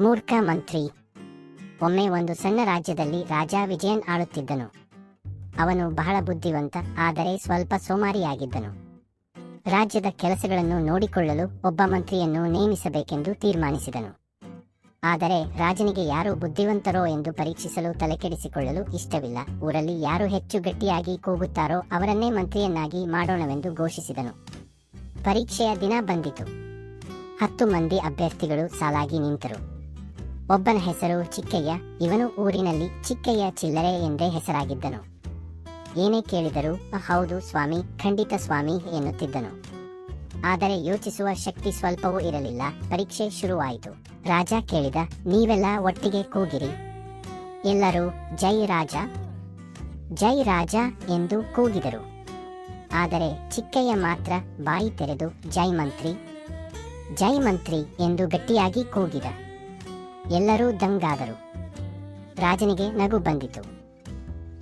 ಮೂರ್ಖ ಮಂತ್ರಿ. ಒಮ್ಮೆ ಒಂದು ಸಣ್ಣ ರಾಜ್ಯದಲ್ಲಿ ರಾಜ ವಿಜಯನ್ ಆಳುತ್ತಿದ್ದನು. ಅವನು ಬಹಳ ಬುದ್ಧಿವಂತ, ಆದರೆ ಸ್ವಲ್ಪ ಸೋಮಾರಿಯಾಗಿದ್ದನು. ರಾಜ್ಯದ ಕೆಲಸಗಳನ್ನು ನೋಡಿಕೊಳ್ಳಲು ಒಬ್ಬ ಮಂತ್ರಿಯನ್ನು ನೇಮಿಸಬೇಕೆಂದು ತೀರ್ಮಾನಿಸಿದನು. ಆದರೆ ರಾಜನಿಗೆ ಯಾರು ಬುದ್ಧಿವಂತರೋ ಎಂದು ಪರೀಕ್ಷಿಸಲು ತಲೆಕೆಡಿಸಿಕೊಳ್ಳಲು ಇಷ್ಟವಿಲ್ಲ. ಊರಲ್ಲಿ ಯಾರು ಹೆಚ್ಚು ಗಟ್ಟಿಯಾಗಿ ಕೂಗುತ್ತಾರೋ ಅವರನ್ನೇ ಮಂತ್ರಿಯನ್ನಾಗಿ ಮಾಡೋಣವೆಂದು ಘೋಷಿಸಿದನು. ಪರೀಕ್ಷೆಯ ದಿನ ಬಂದಿತು. ಹತ್ತು ಮಂದಿ ಅಭ್ಯರ್ಥಿಗಳು ಸಾಲಾಗಿ ನಿಂತರು. ಒಬ್ಬನ ಹೆಸರು ಚಿಕ್ಕಯ್ಯ, ಇವನು ಊರಿನಲ್ಲಿ ಚಿಕ್ಕಯ್ಯ ಚಿಲ್ಲರೆ ಎಂದೇ ಹೆಸರಾಗಿದ್ದನು. ಏನೇ ಕೇಳಿದರೂ, ಹೌದು ಸ್ವಾಮಿ, ಖಂಡಿತ ಸ್ವಾಮಿ ಎನ್ನುತ್ತಿದ್ದನು. ಆದರೆ ಯೋಚಿಸುವ ಶಕ್ತಿ ಸ್ವಲ್ಪವೂ ಇರಲಿಲ್ಲ, ಪರೀಕ್ಷೆ ಶುರುವಾಯಿತು. ರಾಜ ಕೇಳಿದ, ನೀವೆಲ್ಲ ಒಟ್ಟಿಗೆ ಕೂಗಿರಿ. ಎಲ್ಲರೂ, ಜೈ ರಾಜ. ಜೈ ರಾಜ ಎಂದು ಕೂಗಿದರು. ಆದರೆ ಚಿಕ್ಕಯ್ಯ ಮಾತ್ರ ಬಾಯಿ ತೆರೆದು, ಜೈ ಮಂತ್ರಿ. ಜೈ ಮಂತ್ರಿ ಎಂದು ಗಟ್ಟಿಯಾಗಿ ಕೂಗಿದ. ಎಲ್ಲರೂ ದಂಗಾದರು. ರಾಜನಿಗೆ ನಗು ಬಂದಿತು.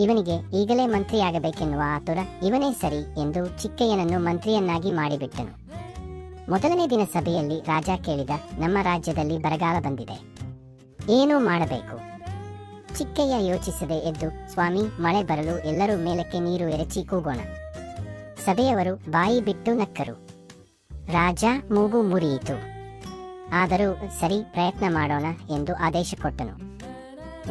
ಇವನಿಗೆ ಈಗಲೇ ಮಂತ್ರಿಯಾಗಬೇಕೆನ್ನುವ ಆತುರ ಇವನೇ ಸರಿ ಎಂದು ಚಿಕ್ಕಯ್ಯನನ್ನು ಮಂತ್ರಿಯನ್ನಾಗಿ ಮಾಡಿಬಿಟ್ಟನು. ಮೊದಲನೇ ದಿನ ಸಭೆಯಲ್ಲಿ ರಾಜ ಕೇಳಿದ ನಮ್ಮ ರಾಜ್ಯದಲ್ಲಿ ಬರಗಾಲ ಬಂದಿದೆ. ಏನು ಮಾಡಬೇಕು? ಚಿಕ್ಕಯ್ಯ ಯೋಚಿಸದೆ ಎದ್ದು, ಸ್ವಾಮಿ, ಮಳೆ ಬರಲು ಎಲ್ಲರೂ ಮೇಲಕ್ಕೆ ನೀರು ಎರಚಿ ಕೂಗೋಣ. ಸಭೆಯವರು ಬಾಯಿ ಬಿಟ್ಟು ನಕ್ಕರು. ರಾಜ ಮೂಗು ಮುರಿಯಿತು. ಆದರೂ ಸರಿ ಪ್ರಯತ್ನ ಮಾಡೋಣ ಎಂದು ಆದೇಶ ಕೊಟ್ಟನು.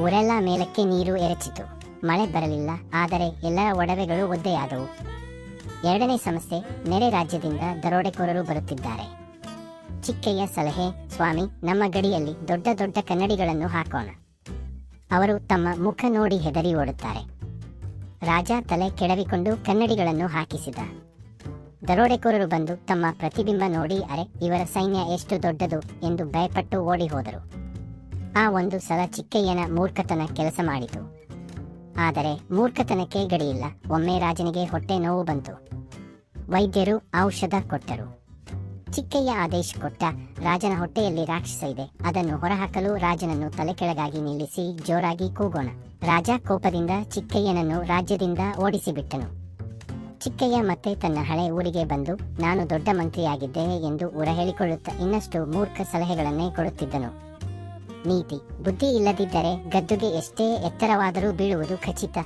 ಊರೆಲ್ಲ ಮೇಲಕ್ಕೆ ನೀರು ಎರಚಿತು. ಮಳೆ ಬರಲಿಲ್ಲ, ಆದರೆ ಎಲ್ಲರ ಒಡವೆಗಳು ಒದ್ದೆಯಾದವು. ಎರಡನೇ ಸಮಸ್ಯೆ, ನೆರೆ ರಾಜ್ಯದಿಂದ ದರೋಡೆಕೋರರು ಬರುತ್ತಿದ್ದಾರೆ. ಚಿಕ್ಕಯ್ಯ ಸಲಹೆ, ಸ್ವಾಮಿ, ನಮ್ಮ ಗಡಿಯಲ್ಲಿ ದೊಡ್ಡ ದೊಡ್ಡ ಕನ್ನಡಿಗಳನ್ನು ಹಾಕೋಣ. ಅವರು ತಮ್ಮ ಮುಖ ನೋಡಿ ಹೆದರಿ ಓಡುತ್ತಾರೆ ರಾಜ ತಲೆ ಕೆಡವಿಕೊಂಡು ಕನ್ನಡಿಗಳನ್ನು ಹಾಕಿಸಿದ. ದರೋಡೆಕೋರರು ಬಂದು ತಮ್ಮ ಪ್ರತಿಬಿಂಬ ನೋಡಿ, ಅರೆ, ಇವರ ಸೈನ್ಯ ಎಷ್ಟು ದೊಡ್ಡದು ಎಂದು ಭಯಪಟ್ಟು ಓಡಿ ಹೋದರು. ಆ ಒಂದು ಸಲ ಚಿಕ್ಕಯ್ಯನ ಮೂರ್ಖತನ ಕೆಲಸ ಮಾಡಿತು. ಆದರೆ ಮೂರ್ಖತನಕ್ಕೆ ಗಡಿಯಿಲ್ಲ. ಒಮ್ಮೆ ರಾಜನಿಗೆ ಹೊಟ್ಟೆ ನೋವು ಬಂತು. ವೈದ್ಯರು ಔಷಧ ಕೊಟ್ಟರು. ಚಿಕ್ಕಯ್ಯ ಆದೇಶ ಕೊಟ್ಟ ರಾಜನ ಹೊಟ್ಟೆಯಲ್ಲಿ ರಾಕ್ಷಸ ಇದೆ. ಅದನ್ನು ಹೊರಹಾಕಲು ರಾಜನನ್ನು ತಲೆಕೆಳಗಾಗಿ ನಿಲ್ಲಿಸಿ ಜೋರಾಗಿ ಕೂಗೋಣ. ರಾಜ ಕೋಪದಿಂದ ಚಿಕ್ಕಯ್ಯನನ್ನು ರಾಜ್ಯದಿಂದ ಓಡಿಸಿಬಿಟ್ಟನು. ಚಿಕ್ಕಯ್ಯ ಮತ್ತೆ ತನ್ನ ಹಳೆ ಊರಿಗೆ ಬಂದು, ನಾನು ದೊಡ್ಡ ಮಂತ್ರಿಯಾಗಿದ್ದೇನೆ ಎಂದು ಊರ ಹೇಳಿಕೊಳ್ಳುತ್ತಾ ಇನ್ನಷ್ಟು ಮೂರ್ಖ ಸಲಹೆಗಳನ್ನೇ ಕೊಡುತ್ತಿದ್ದನು. ನೀತಿ, ಬುದ್ಧಿ ಇಲ್ಲದಿದ್ದರೆ ಗದ್ದುಗೆ ಎಷ್ಟೇ ಎತ್ತರವಾದರೂ ಬೀಳುವುದು ಖಚಿತ.